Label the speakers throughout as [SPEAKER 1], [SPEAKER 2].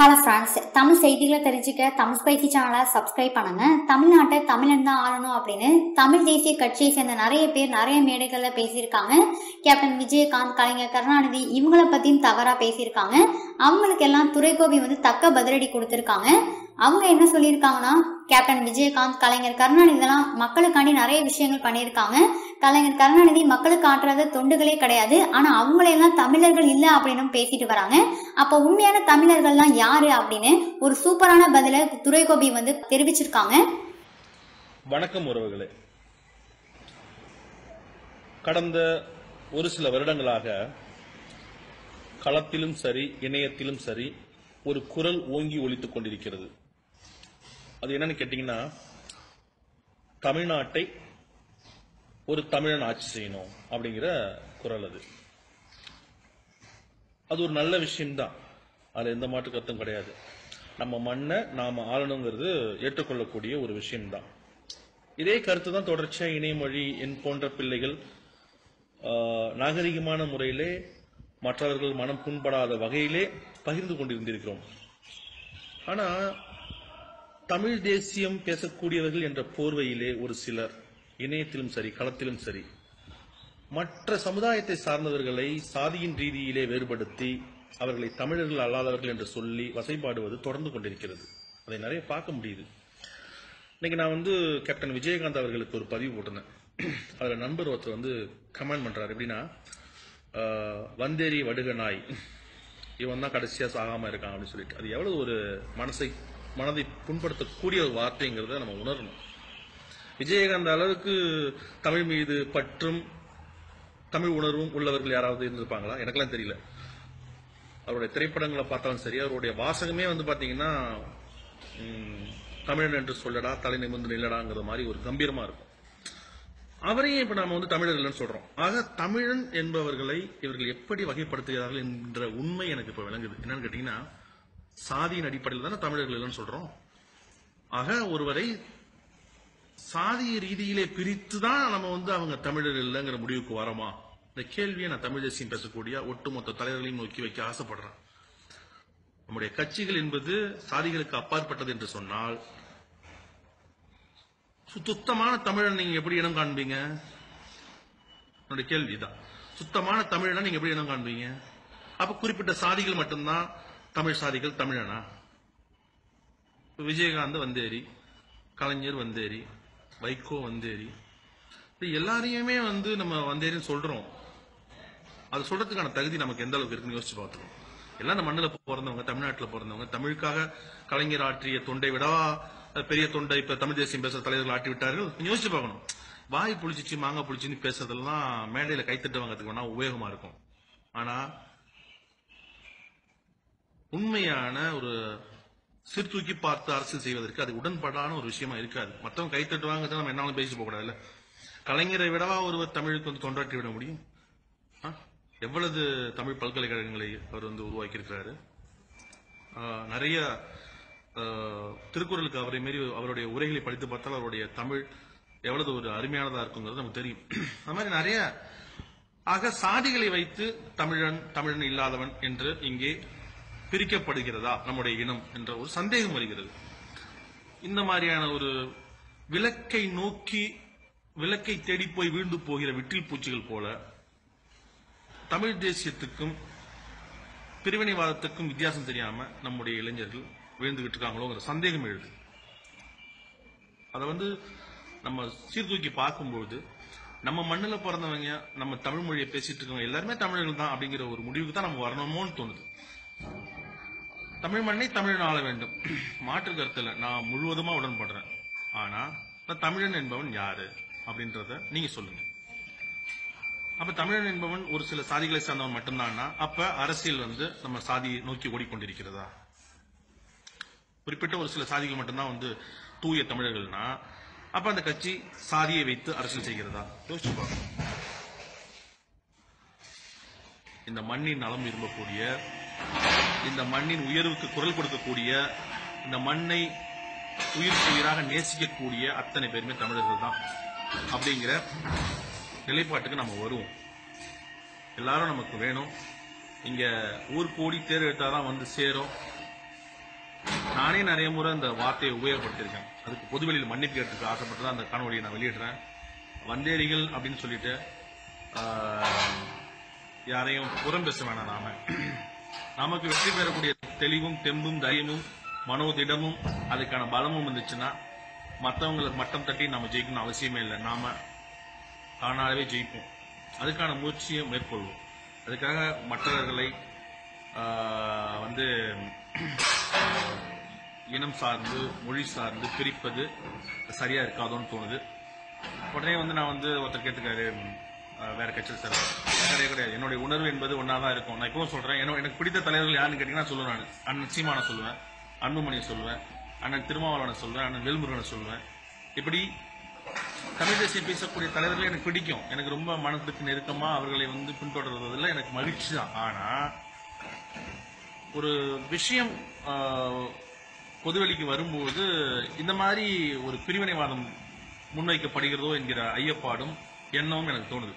[SPEAKER 1] Hello friends Tamil செய்திகளை தெரிஞ்சுக்க Tamil spicy சேனலை சப்ஸ்கிரைப் பண்ணுங்க. தமிழ்நாட்டை தமிழன் தான் ஆளணும் அப்படின்னு தமிழ் தேசிய கட்சியை சேர்ந்த நிறைய பேர் நிறைய மேடைகளில் பேசியிருக்காங்க. கேப்டன் விஜயகாந்த் கலைஞர் கருணாநிதி இவங்கள பற்றியும் தவறாக பேசியிருக்காங்க. அவங்களுக்கு எல்லாம் துரைகோபி வந்து தக்க பதிலடி கொடுத்துருக்காங்க. அவங்க என்ன சொல்லியிருக்காங்கன்னா கேப்டன் விஜயகாந்த் கலைஞர் கருணாநிதிலாம் மக்களுக்காண்டி நிறைய விஷயங்கள் பண்ணியிருக்காங்க. கலைஞர் கருணாநிதி மக்களுக்கு ஆற்றாத தொண்டுகளே கிடையாது. ஆனா அவங்களையெல்லாம் தமிழர்கள் இல்லை அப்படின்னு பேசிட்டு வராங்க. அப்ப உண்மையான தமிழர்கள்லாம் யாரு அப்படின்னு ஒரு சூப்பரான பதில துரைகோபி வந்து தெரிவிச்சிருக்காங்க.
[SPEAKER 2] வணக்கம் உறவுகளே. கடந்த ஒரு சில வருடங்களாக களத்திலும் சரி இணையத்திலும் சரி ஒரு குரல் ஓங்கி ஒழித்துக் கொண்டிருக்கிறது. அது என்னன்னு கேட்டீங்கன்னா தமிழ்நாட்டை ஒரு தமிழன் ஆட்சி செய்யணும் அப்படிங்கிற குரல் அது. அது ஒரு நல்ல விஷயம்தான். அதுல எந்த மாற்று கருத்தும் கிடையாது. நம்ம மண்ணை நாம ஆளணுங்கிறது ஏற்றுக்கொள்ளக்கூடிய ஒரு விஷயம்தான். இதே கருத்து தான் தொடர்ச்சியா இணையமொழி என் போன்ற பிள்ளைகள் ஆஹ், நாகரிகமான முறையிலே மற்றவர்கள் மனம் புண்படாத வகையிலே பகிர்ந்து கொண்டிருந்திருக்கிறோம். ஆனா தமிழ் தேசியம் பேசக்கூடியவர்கள் என்ற போர்வையிலே ஒரு சிலர் இணையத்திலும் சரி களத்திலும் சரி மற்ற சமுதாயத்தை சார்ந்தவர்களை சாதியின் ரீதியிலே வேறுபடுத்தி அவர்களை தமிழர்கள் அல்லாதவர்கள் என்று சொல்லி வசைபாடுவது தொடர்ந்து கொண்டிருக்கிறது. அதை நிறைய பார்க்க முடியுது. இன்னைக்கு நான் வந்து கேப்டன் விஜயகாந்த் அவர்களுக்கு ஒரு பதிவு போட்டிருந்தேன். அதில் நண்பர் ஒருத்தர் வந்து கமெண்ட் பண்றாரு. எப்படின்னா வந்தேரி வடுக நாய் இவன் தான் கடைசியாக சாகாமல் இருக்கான் அப்படின்னு சொல்லிட்டு. அது எவ்வளவு ஒரு மனசை மனதை புண்படுத்தக்கூடிய ஒரு வார்த்தைங்கிறத நம்ம உணரணும். விஜயகாந்த் அளவுக்கு தமிழ் மீது பற்றும் தமிழ் உணர்வும் உள்ளவர்கள் யாராவது இருந்திருப்பாங்களா? எனக்கெல்லாம் தெரியல. அவருடைய திரைப்படங்களை பார்த்தாலும் சரி அவருடைய வாசகமே வந்து பார்த்தீங்கன்னா தமிழன் என்று சொல்லடா தலை நிமிர்ந்து நில்லடாங்கிற மாதிரி ஒரு கம்பீரமா இருக்கும். அவரையும் இப்ப நாம வந்து தமிழர் இல்லைன்னு சொல்றோம். ஆக தமிழன் என்பவர்களை இவர்கள் எப்படி வகைப்படுத்துகிறார்கள் என்ற உண்மை எனக்கு இப்ப விளங்குது. என்னன்னு கேட்டீங்கன்னா சாதியின் அடிப்படையில் தானே தமிழர்கள் இல்லைன்னு சொல்றோம். ஆக ஒருவரை சாதிய ரீதியிலே பிரித்து தான் நம்ம வந்து அவங்க தமிழர் இல்லைங்கிற முடிவுக்கு வரோமா? இந்த கேள்வியை நான் தமிழ் தேசியம் பேசக்கூடிய ஒட்டுமொத்த தலைவர்களையும் நோக்கி வைக்க ஆசைப்படுறேன். நம்முடைய கட்சிகள் என்பது சாதிகளுக்கு அப்பாற்பட்டது என்று சொன்னால் சு- சுத்தமான தமிழன் நீங்க எப்படி இனம் காண்பீங்க? என்னுடைய கேள்விதான். சுத்தமான தமிழனை நீங்க எப்படி இனம் காண்பீங்க? அப்ப குறிப்பிட்ட சாதிகள் மட்டும்தான் தமிழ் சாதிகள் தமிழனா? விஜயகாந்த் வந்தேரி கலைஞர் வந்தேரி வைகோ வந்தேரி எல்லாரையுமே வந்து நம்ம வந்தேரின்னு சொல்றோம். அது சொல்றதுக்கான தகுதி நமக்கு எந்த அளவுக்கு இருக்குன்னு யோசிச்சு பார்த்துக்கணும். எல்லாம் இந்த மண்ணில் பிறந்தவங்க தமிழ்நாட்டில் பிறந்தவங்க. தமிழுக்காக கலைஞர் ஆற்றிய தொண்டை விடவா? பெரிய தொண்டை இப்ப தமிழ் தேசியம் பேசுற தலைவர்கள் ஆட்டி விட்டார்கள். யோசிச்சு பார்க்கணும். வாய் புளிச்சிச்சு மாங்காய் புளிச்சுன்னு பேசுறதெல்லாம் மேடையில கைத்தட்டு வாங்கிறதுக்கு வேணா உபயோகமா இருக்கும். ஆனா உண்மையான ஒரு சீர்தூக்கி பார்த்து அரசியல் செய்வதற்கு அது உடன்படான ஒரு விஷயமா இருக்காது. மற்றவங்க கைத்தட்டுவாங்க நம்ம என்னாலும் பேசி போகக்கூடாது கலைஞரை விடவா ஒருவர் தமிழுக்கு வந்து தொண்டாற்றி விட முடியும்? ஆ? எவ்வளவு தமிழ் பல்கலைக்கழகங்களை அவர் வந்து உருவாக்கி இருக்கிறாரு நிறைய திருக்குறளுக்கு அவரை மாரி அவருடைய உரைகளை படித்து பார்த்தால் அவருடைய தமிழ் எவ்வளவு ஒரு அருமையானதா இருக்குங்கிறது நமக்கு தெரியும். அது மாதிரி நிறைய ஆக சாதிகளை வைத்து தமிழன் தமிழன் இல்லாதவன் என்று இங்கே பிரிக்கப்படுகிறதா? நம்முடைய இனம் என்ற ஒரு சந்தேகம் வருகிறது. இந்த மாதிரியான ஒரு விளக்கை நோக்கி விளக்கை தேடி போய் வீழ்ந்து போகிற விட்டில் பூச்சிகள் போல தமிழ் தேசியத்துக்கும் பிரிவினைவாதத்துக்கும் வித்தியாசம் தெரியாம நம்முடைய இளைஞர்கள் விழுந்துகிட்டு இருக்காங்களோங்கிற சந்தேகம் எழுது. அதை வந்து நம்ம சீர்தூக்கி பார்க்கும்போது நம்ம மண்ணில் பிறந்தவங்க நம்ம தமிழ் மொழியை பேசிட்டு இருக்கவங்க எல்லாருமே தமிழர்கள் தான் அப்படிங்கிற ஒரு முடிவுக்கு தான் நம்ம வரணுமோன்னு தோணுது. தமிழ் மண்ணை தமிழன் ஆள வேண்டும். மாற்று கருத்துல நான் முழுவதுமா உடன்படுறேன். ஆனா இந்த தமிழன் என்பவன் யாரு? அப்படின்றத நீங்க சொல்லுங்க. அப்ப தமிழன் என்பவன் ஒரு சில சாதிகளை சார்ந்தவன் மட்டும்தான்னா அப்ப அரசியல் வந்து நம்ம சாதியை நோக்கி ஓடிக்கொண்டிருக்கிறதா? குறிப்பிட்ட ஒரு சில சாதிகள் மட்டும்தான் வந்து தூய தமிழர்கள்னா அப்ப அந்த கட்சி சாதியை வைத்து அரசியல் செய்கிறதா? யோசிச்சு பார்க்கணும் இந்த மண்ணின் நலம் விரும்பக்கூடிய இந்த மண்ணின் உயர்வுக்கு குரல் கொடுக்கக்கூடிய இந்த மண்ணை உயிருக்கு உயிராக நேசிக்கக்கூடிய அத்தனை பேருமே தமிழர்கள் தான். அப்படிங்கிற நிலைப்பாட்டுக்கு நம்ம வருவோம். எல்லாரும் நமக்கு வேணும். இங்க ஊர் கூடி தேர் எடுத்தாதான் வந்து சேரும். நானே நிறைய முறை இந்த வார்த்தையை உபயோகப்படுத்தியிருக்கேன். அதுக்கு பொதுவெளியில் மன்னிப்பு கேட்டுக்கு ஆசைப்பட்டு தான் அந்த காணொலியை நான் வெளியிடுறேன். வந்தேரிகள் அப்படின்னு சொல்லிட்டு யாரையும் புறம் பேச வேணாம் நாம. நமக்கு வெற்றி பெறக்கூடிய தெளிவும் தெம்பும் தைரியமும் மனோதிடமும் அதுக்கான பலமும் இருந்துச்சுன்னா மற்றவங்களுக்கு மட்டம் தட்டி நம்ம ஜெயிக்கணும் அவசியமே இல்லை. நாம தானாகவே ஜெயிப்போம். அதுக்கான முயற்சியை மேற்கொள்வோம். அதுக்காக மற்றவர்களை வந்து இனம் சார்ந்து மொழி சார்ந்து பிரிப்பது சரியா இருக்காதோன்னு தோணுது. உடனே வந்து நான் வந்து ஒருத்தர் கேட்டுக்காரு வேற கட்சியில் சார் கிடையாது கிடையாது என்னுடைய உணர்வு என்பது ஒன்றா தான் இருக்கும். நான் இப்பவும் சொல்றேன். ஏன்னா எனக்கு பிடித்த தலைவர்கள் யாருன்னு கேட்டீங்கன்னா சொல்லுவேன் நான். அண்ணன் சீமானை சொல்லுவேன். அன்புமணியை சொல்லுவேன். அண்ணன் திருமாவளவனை சொல்லுவேன். அண்ணன் வேல்முருகனை சொல்லுவேன். இப்படி தமிழ் தேசியம் பேசக்கூடிய தலைவர்கள் எனக்கு பிடிக்கும். எனக்கு ரொம்ப மனத்துக்கு நெருக்கமா அவர்களை வந்து பின்தொடர்வதில் எனக்கு மகிழ்ச்சி தான். ஆனா ஒரு விஷயம் பொதுவெளிக்கு வரும்போது இந்த மாதிரி ஒரு பிரிவினைவாதம் முன்வைக்கப்படுகிறதோ என்கிற ஐயப்பாடும் எண்ணமும் எனக்கு தோணுது.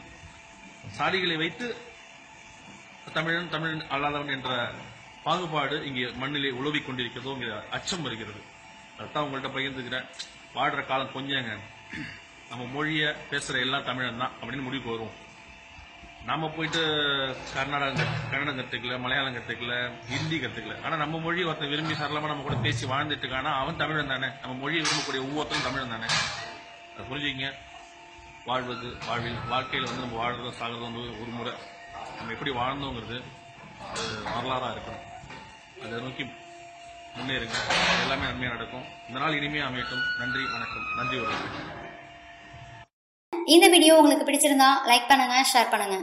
[SPEAKER 2] சாதிகளை வைத்து தமிழன் தமிழன் அல்லாதவன் என்ற பாகுபாடு இங்கே மண்ணிலே உழவிக் கொண்டிருக்கிறதோ அச்சம் வருகிறது. அதான் உங்கள்கிட்ட பகிர்ந்துக்கிறேன். வாடுற காலம் கொஞ்சங்க. நம்ம மொழியை பேசுகிற எல்லாம் தமிழன் தான் அப்படின்னு முடிவுக்கு வருவோம். நாம போயிட்டு கர்நாடகம் கன்னடம் கற்றுக்கல மலையாளம் கற்றுக்கல ஹிந்தி கற்றுக்கல ஆனால் நம்ம மொழி ஒருத்தன் விரும்பி சரளமாக நம்ம கூட பேசி வாழ்ந்துட்டு இருக்கானா அவன் தமிழன் தானே நம்ம மொழியை விரும்பக்கூடிய ஒவ்வொருத்தரும் தமிழன் தானே அதை வாழ்வது வாழ்வில் வாழ்க்கையில் வந்து நம்ம வாழ்றதும் சாகிறதும் வந்து ஒரு முறை. நம்ம எப்படி வாழ்ந்தோங்கிறது வரலாறாக இருக்கணும். அதை நோக்கி முன்னேறுங்க. எல்லாமே நன்மையா நடக்கும். இந்த நாள் இனிமையாக அமையட்டும். நன்றி வணக்கம். நன்றி உறவுகள்
[SPEAKER 1] இந்த வீடியோ உங்களுக்கு பிடிச்சிருந்தா லைக் பண்ணுங்க ஷேர் பண்ணுங்க.